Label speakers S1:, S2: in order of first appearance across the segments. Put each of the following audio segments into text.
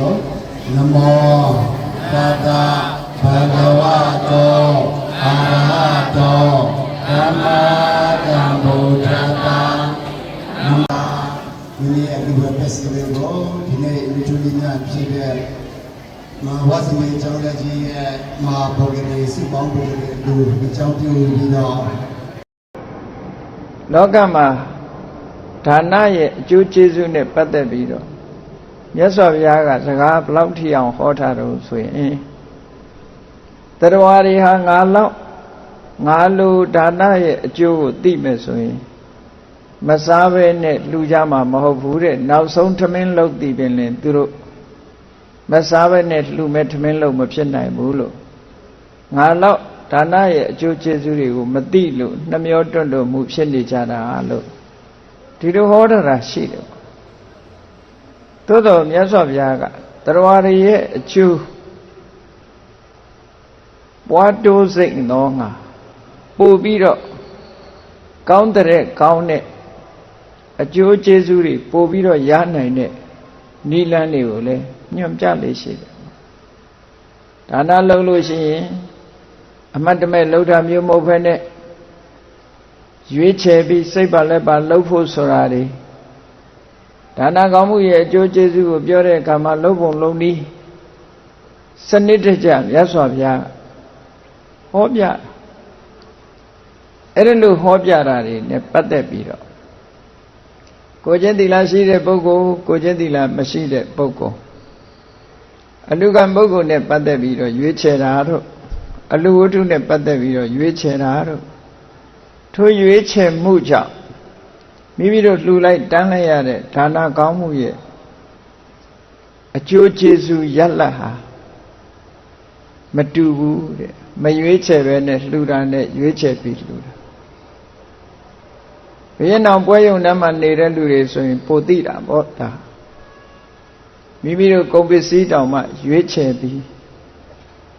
S1: လို့နမောတတဘဂဝတောအာရဟတောသမ္မာသမ္ဗုဒ္ဓတ္တနမဒီနေ့အဒီဝပစီလေးကိုဒီနေ့လူထုလေးများဖြစ်တဲ့မဝတ်စမေကျောင်းလက်ကြီးရဲ့မဘောဂရီစုပေါင်းဖို့အတူအကြောင်းပြုပြီးတော့
S2: လောကမှာဒါနရဲ့အကျိုးကျေးဇူးနဲ့ပတ်သက်ပြီးတော့ မြတ်စွာဘုရားကစကားဘလောက်ထိအောင်ဟောထားတော့ဆိုရင်တရဝါတွေဟာငါလောက်ငါလိုဒါနရဲ့အကျိုးကိုသိမယ်ဆိုရင်မစားဘဲနဲ့လူကြမှာမဟုတ်ဘူးတဲ့နောက်ဆုံးထမင်းလုတ်တည်ပင်လင်သူတို့မစားဘဲနဲ့လူမဲ့ထမင်းလုတ်မဖြစ်နိုင်ဘူးလို့ငါလောက်ဒါနရဲ့အကျိုးကျေးဇူးတွေကိုမသိလို့နှမျောတွန့်လို့မှုဖြစ်နေကြတာလို့ဒီလိုဟောတာရှိတယ် သို့တော်မြတ်စွာဘုရားကတရားရရဲ့အကျိုးပွားတိုးစိတ်သောငါပို့ပြီးတော့ကောင်းတဲ့ကောင်းတဲ့အကျိုးကျေးဇူးတွေပို့ပြီးတော့ရနိုင်တဲ့နိလန်းတွေကိုလည်းညွှန်ပြလေရှိတယ်ဒါနလုပ်လို့ရှိရင်အမတ်တမဲ့လှုပ်တာမျိုးမဟုတ်ဘဲနဲ့ရွေးချယ်ပြီးစိတ်ပါလက်ပါလှုပ်ဖို့ဆိုတာတွေ ဒါနကောင်းမှုရဲ့အကျိုးကျေးဇူးကိုပြောတဲ့အခါမှာလှုပ်ပုံလုံးနည်းစနစ်တကျမြတ်စွာဘုရားဟောပြအဲ့ဒါလို့ဟောပြတာတွေနဲ့ပတ်သက်ပြီးတော့ကိုကျင့်သီလရှိတဲ့ပုဂ္ဂိုလ်ကိုကျင့်သီလမရှိတဲ့ပုဂ္ဂိုလ်အလူကံပုဂ္ဂိုလ်နဲ့ပတ်သက်ပြီးတော့ရွေးချယ်တာတို့အလူဝတ္ထုနဲ့ပတ်သက်ပြီးတော့ရွေးချယ်တာတို့ထိုရွေးချယ်မှုကြောင့် မိမိတို့လှူလိုက်တန်းလိုက်ရတဲ့ဒါနကောင်းမှုရဲ့အကျိုးကျေးဇူးရလတ်ဟာမတူဘူးတဲ့မရွေးချယ်ပဲနဲ့လှူတာနဲ့ရွေးချယ်ပြီးလှူတာဘယ်နောက်ပွဲယုံတမ်းမှနေတဲ့လူတွေဆိုရင်ပိုသိတာပေါ့ဒါမိမိတို့ကုန်ပစ္စည်းတောင်မှရွေးချယ်ပြီး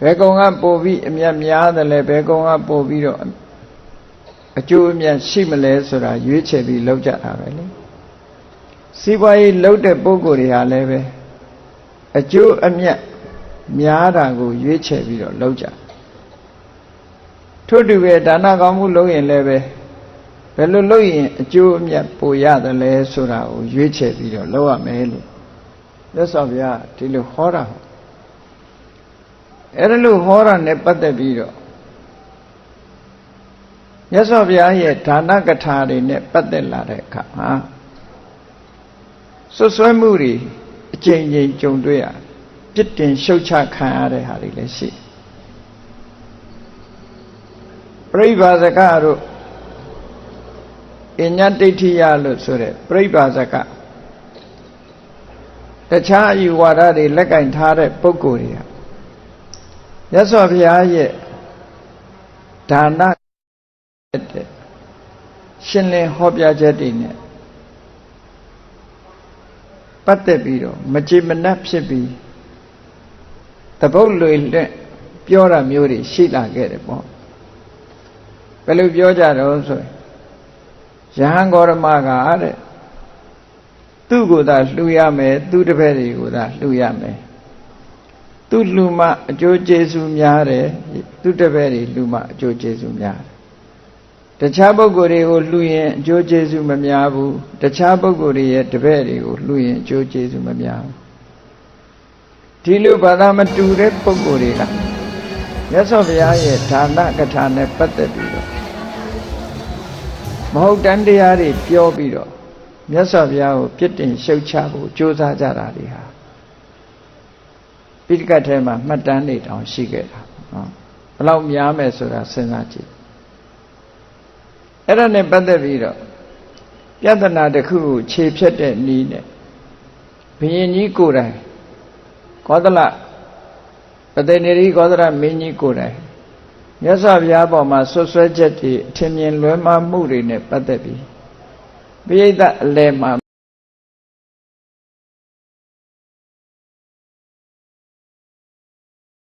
S2: ဘယ်ကောင်ကပို့ပြီးအမြတ်များတယ်လဲဘယ်ကောင်ကပို့ပြီးတော့ အကျိုးအမြတ်ရှိမလဲဆိုတာရွေးချယ်ပြီးလုပ်ကြတာပဲလေစီးပွားရေးလုပ်တဲ့ပုံကိုယ်တွေဟာလည်းပဲအကျိုးအမြတ်များတာကိုရွေးချယ်ပြီးတော့လုပ်ကြထို့တူပဲဒါနကောင်းမှုလုပ်ရင်လည်းပဲဘယ်လိုလုပ်ရင်အကျိုးအမြတ်ပိုရတယ်လဲဆိုတာကိုရွေးချယ်ပြီးတော့လုပ်ရမယ်လို့မြတ်စွာဘုရားဒီလိုဟောတာဟုတ်အဲ့ဒါလို့ဟောတာနဲ့ပတ်သက်ပြီးတော့ မြတ်စွာဘုရားရဲ့ဒါနကထာတွေနဲ့ပတ်သက်လာတဲ့အခါမှာဆွဆွဲမှုတွေအကျဉ်းချင်းကြုံတွေ့ရပြစ်တင်ရှုတ်ချခံရတဲ့ဟာတွေလည်းရှိပြိဗာဇကတို့အညတ္တိဋ္ဌိယလို့ဆိုတဲ့ပြိဗာဇကတခြားအယူဝါဒတွေလက်ကင်ထားတဲ့ပုဂ္ဂိုလ်တွေကမြတ်စွာဘုရားရဲ့ဒါနတဲ့ ရှင်းလင်းဟောပြချက်တွေနဲ့ပတ်သက်ပြီးတော့မကြည်မနှက်ဖြစ်ပြီးတပုတ်လွေလက်ပြောတာမျိုးတွေရှိလာခဲ့တယ်ပေါ့ဘယ်လိုပြောကြတော့ဆိုရင်ယဟန်ဂေါရမကတဲ့သူ့ကိုယ်သာလှူရမယ်သူ့တပည့်တွေကိုသာလှူရမယ်သူလှူမှအကျိုးကျေးဇူးများတယ်သူတပည့်တွေလှူမှအကျိုးကျေးဇူးများတယ် တခြားပုဂ္ဂိုလ်တွေကိုလှူရင်အကျိုးကျေးဇူးမများဘူးတခြားပုဂ္ဂိုလ်တွေရဲ့တပည့်တွေကိုလှူရင်အကျိုးကျေးဇူးမများဘူးဒီလိုဘာသာမတူတဲ့ပုဂ္ဂိုလ်တွေကမြတ်စွာဘုရားရဲ့ဒါနကထာနဲ့ပတ်သက်ပြီးတော့မဟုတ်တန်တရားတွေပြောပြီးတော့မြတ်စွာဘုရားကိုပြစ်တင်ရှုတ်ချဖို့ကြိုးစားကြတာတွေဟာပိဋကတ်ထဲမှာမှတ်တမ်းတွေတောင်ရှိခဲ့တာနော်ဘယ်လောက်များမယ်ဆိုတာစဉ်းစားကြည့် အဲ့ဒါနဲ့ပတ်သက်ပြီးတော့ပြဿနာတစ်ခုကိုခြေဖြတ်တဲ့နည်းနဲ့ဘုရင်ကြီးကိုယ်တိုင်ကောသလပတေနေရီကောသလမင်းကြီးကိုယ်တိုင်မြတ်စွာဘုရားပေါ်မှာဆွဆွဲချက်တွေအထင်မြင်လွဲမှားမှုတွေနဲ့ပတ်သက်ပြီးပိဋကတ်အလယ်မှာ